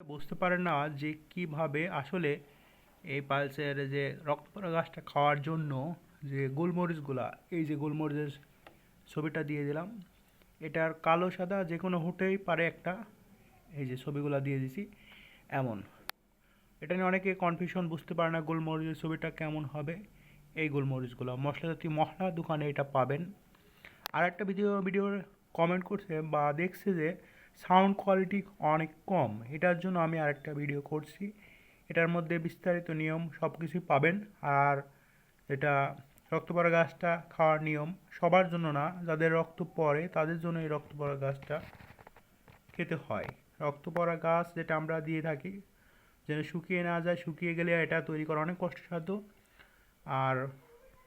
বুঝতে পারে না যে কীভাবে আসলে এই পালসের যে রক্তপরা গাছটা খাওয়ার জন্য যে গোলমরিচগুলা, এই যে গোলমরিচের ছবিটা দিয়ে দিলাম, এটার কালো সাদা যে কোনো হতেই পারে একটা, এই যে ছবিগুলা দিয়ে দিছি, এমন। এটা নিয়ে অনেকে কনফিউশন বুঝতে পারে না গোলমরিচের ছবিটা কেমন হবে, এই গোলমরিচগুলো। মশলা জাতীয় মশলা দোকানে এটা পাবেন। আর একটা ভিডিও, ভিডিওর কমেন্ট করছে বা দেখছে যে সাউন্ড কোয়ালিটি অনেক কম। এটার জন্য আমি আরেকটা ভিডিও করছি। এটার মধ্যে বিস্তারিত নিয়ম সব কিছুই পাবেন। আর এটা রক্ত পড়া গাছটা খাওয়ার নিয়ম সবার জন্য না, যাদের রক্ত পড়ে তাদের জন্য এই রক্ত পড়া গাছটা খেতে হয়। রক্ত পড়া গাছ যেটা আমরা দিয়ে থাকি, যেন শুকিয়ে না যায়, শুকিয়ে গেলে এটা তৈরি করা অনেক কষ্টসাধ্য। আর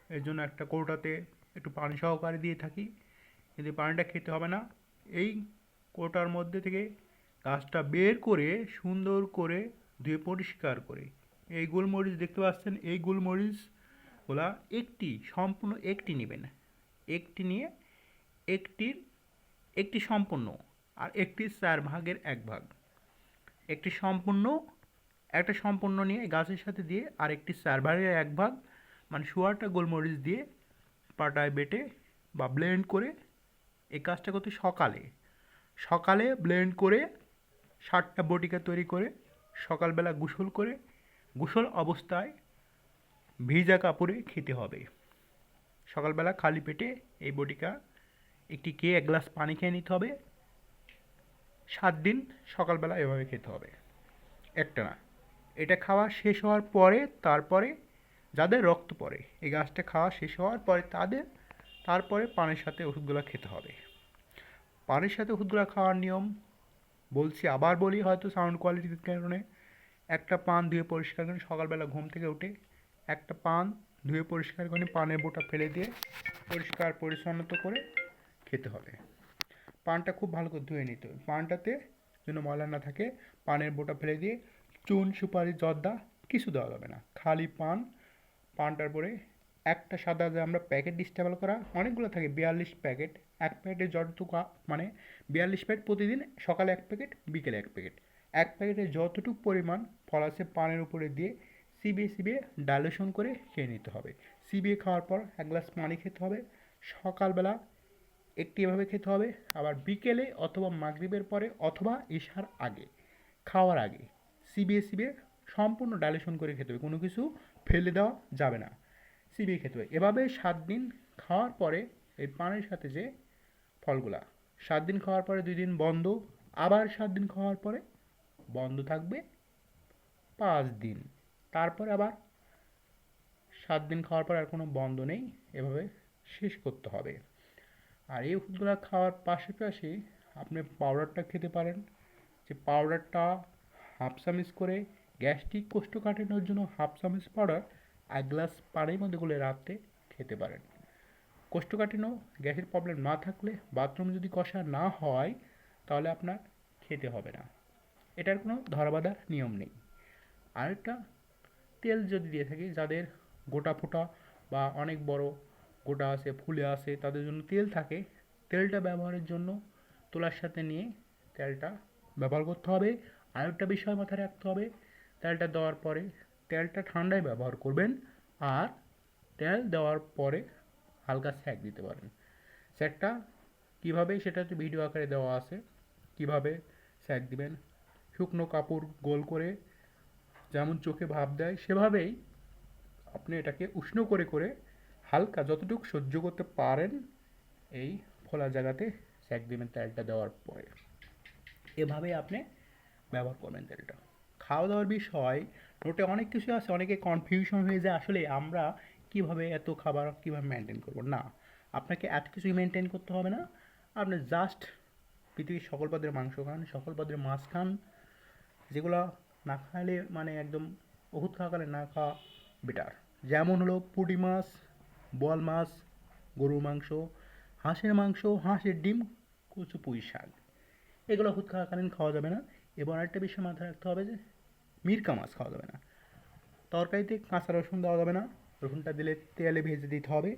এর জন্য একটা কৌটাতে একটু পানি সহকারে দিয়ে থাকি কিন্তু পানিটা খেতে হবে না। এই কৌটার মধ্যে থেকে গাছটা বের করে সুন্দর করে ধুয়ে পরিষ্কার করে। এই গোলমরিচ দেখতে পাচ্ছেন, এই গোলমরিচ গোলমরিচগুলা একটি, সম্পূর্ণ একটি নেবেন। একটি নিয়ে একটির, একটি সম্পূর্ণ আর একটি চার ভাগের এক ভাগ। একটি সম্পূর্ণ, একটা সম্পূর্ণ নিয়ে গাছের সাথে দিয়ে আর একটি চার ভাগের এক ভাগ মানে শোয়ারটা গোলমরিচ দিয়ে পাটায় বেটে বা ব্লেন্ড করে এই কাজটা করতে সকালে সকালে ব্লেন্ড করে সাতটা বটিকা তৈরি করে সকালবেলা গোসল করে, গোসল অবস্থায় ভিজা কাপড়ে খেতে হবে। সকালবেলা খালি পেটে এই বটিকা একটি কে এক গ্লাস পানি খেয়ে নিতে হবে। সাত দিন সকালবেলা এভাবে খেতে হবে। একটা না, এটা খাওয়া শেষ হওয়ার পরে, তারপরে যাদের রক্ত পড়ে, এই গাছটা খাওয়া শেষ হওয়ার পরে তাদের, তারপরে পানের সাথে ওষুধগুলো খেতে হবে। পানের সাথে ওষুধগুলো খাওয়ার নিয়ম। বলছি, আবার বলি হয়তো সাউন্ড কোয়ালিটির কারণে। একটা পান ধুয়ে পরিষ্কার করে সকালবেলা ঘুম থেকে উঠে একটা পান ধুয়ে পরিষ্কার করে পানের বোটা ফেলে দিয়ে পরিষ্কার পরিচ্ছন্নতা করে খেতে হবে। পানটা খুব ভালো করে ধুয়ে নিতে হবে। পানটাতে যেন ময়লা না থাকে, পানের বোটা ফেলে দিয়ে চুন, সুপারি, জর্দা কিছু দেওয়া যাবে না। খালি পান, পানটার পরে একটা সাদা যে আমরা প্যাকেট ডিস্টেবল করা, অনেকগুলো থাকে, বিয়াল্লিশ প্যাকেট এক প্যাকেটে যতটুকু মানে বিয়াল্লিশ প্যাকেট প্রতিদিন সকালে এক প্যাকেট বিকেলে এক প্যাকেট এক প্যাকেটে যতটুকু পরিমাণ ফল আছে পানের উপরে দিয়ে চিবিয়ে চিবিয়ে ডাইলেশন করে খেয়ে নিতে হবে। চিবিয়ে খাওয়ার পর এক গ্লাস পানি খেতে হবে। সকালবেলা একটি এভাবে খেতে হবে। আবার বিকেলে অথবা মাগরিবের পরে অথবা ঈশার আগে, খাওয়ার আগে চিবিয়ে সম্পূর্ণ ডাইলেশন করে খেতে হবে। কোনো কিছু ফেলে দেওয়া যাবে না। চিবিয়ে খেতে হবে এভাবে সাত দিন খাওয়ার পরে এই পানের সাথে যে ফলগুলা, সাত দিন খাওয়ার পরে দুই দিন বন্ধ, আবার সাত দিন খাওয়ার পরে বন্ধ থাকবে পাঁচ দিন। তারপরে আবার সাত দিন খাওয়ার পর আর কোনো বন্ধ নেই, এভাবে শেষ করতে হবে। আর এই ওষুধগুলো খাওয়ার পাশাপাশি আপনি পাউডারটা খেতে পারেন। যে পাউডারটা হাফ চামচ করে গ্যাস্ট্রিক কোষ্ঠকাঠিন্যর জন্য হাফ চামচ পাউডার এক গ্লাস পানির মধ্যে গুলে রাতে খেতে পারেন। কোষ্ঠকাঠিন্য, গ্যাসের প্রবলেম না থাকলে বাথরুম যদি কষা না হয়, তাহলে আপনার খেতে হবে না। এটার কোনো ধরাবাঁধা নিয়ম নেই। আরেকটা, তেল যদি দিয়ে থাকি, যাদের গোটা ফোটা বা অনেক বড় গোটা আছে, ফুলে আছে, তাদের জন্য তেল থাকে। তেলটা ব্যবহারের জন্য তোলার সাথে নিয়ে তেলটা ব্যবহার করতে হবে। আরেকটা বিষয় মাথায় রাখতে হবে, তেলটা দেওয়ার পরে তেলটা ঠান্ডায় ব্যবহার করবেন আর তেল দেওয়ার পরে হালকা স্যাক দিতে পারেন। স্যাকটা কীভাবে, সেটা হচ্ছে ভিডিও আকারে দেওয়া আছে। কীভাবে স্যাক দিবেন? শুকনো কাপড় গোল করে যেমন চোখে ভাব দেয়, সেভাবেই আপনি এটাকে উষ্ণ করে করে হালকা যতটুকু সহ্য করতে পারেন, এই ফোলা জায়গাতে স্যাক দিবেন তেলটা দেওয়ার পরে। এভাবে আপনি ব্যবহার করবেন তেলটা। খাওয়া দাওয়ার বিষয়, নোটে অনেক কিছু আছে, অনেকে কনফিউশন হয়ে যায়, আসলে আমরা কীভাবে এত খাবার কীভাবে মেনটেন করব? না, আপনাকে এত কিছুই মেনটেন করতে হবে না। আপনি জাস্ট পৃথিবীর সকল পদের মাংস খান, সকল পদের মাছ খান, যেগুলো না খাইলে মানে একদম ওষুধ খাওয়াকালে না খাওয়া বেটার যেমন হলো পুঁটি মাছ, বোয়াল মাছ, গরুর মাংস, হাঁসের মাংস, হাঁসের ডিম, কচু পুঁই শাক। এগুলো ওষুধ খাওয়াকালীন খাওয়া যাবে না। এবং আরেকটা বিষয় মাথায় রাখতে হবে যে মিরকা মাছ খাওয়া যাবে না। তরকারিতে কাঁচা রসুন দেওয়া যাবে না। রসুনটা দিলে তেলে ভেজে দিতে হবে।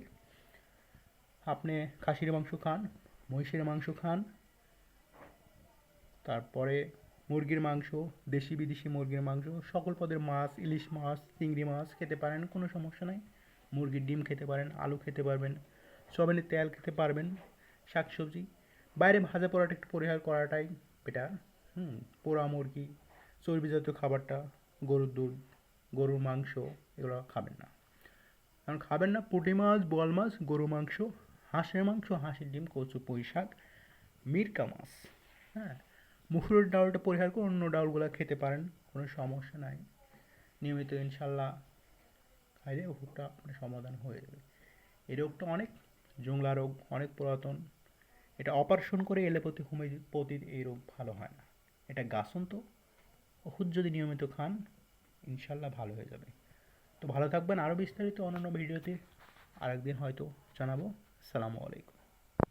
আপনি খাসির মাংস খান, মহিষের মাংস খান। তারপরে মুরগির মাংস, দেশি বিদেশি মুরগির মাংস, সকল পদের মাছ, ইলিশ মাছ, চিংড়ি মাছ খেতে পারেন, কোনো সমস্যা নাই। মুরগির ডিম খেতে পারেন, আলু খেতে পারবেন সয়াবিনের তেল খেতে পারবেন, শাকসবজি। বাইরে ভাজা পোড়াটা একটু পরিহার করাটাই বেটার হুম, পোড়া মুরগি চর্বিজাতীয় খাবারটা, গরুর দুধ, গরুর মাংস, এগুলো খাবেন না। কারণ খাবেন না পুঁটি মাছ, বোয়াল মাছ গরু মাংস, হাঁসের মাংস, হাঁসের ডিম, কচু, পুঁই শাক, মিরকা মাছ। হ্যাঁ মুসুরের ডাউলটা পরিহার করে অন্য ডাউলগুলো খেতে পারেন, কোনো সমস্যা নাই। নিয়মিত ইনশাল্লাহ খাইলে রোগটা আপনার সমাধান হয়ে যাবে। এই রোগটা অনেক জংলা রোগ, অনেক পুরাতন। এটা অপারেশন করে এলোপ্যাথি, হোমিওপ্যাথির এই রোগ ভালো হয় না। এটা গাছন্ত ওষুধ যদি নিয়মিত খান, ইনশাল্লাহ ভালো হয়ে যাবে। তো ভালো থাকবেন আরও বিস্তারিত অন্যান্য ভিডিওতে। আরেকদিন হয়তো জানাব। আসসালামু আলাইকুম।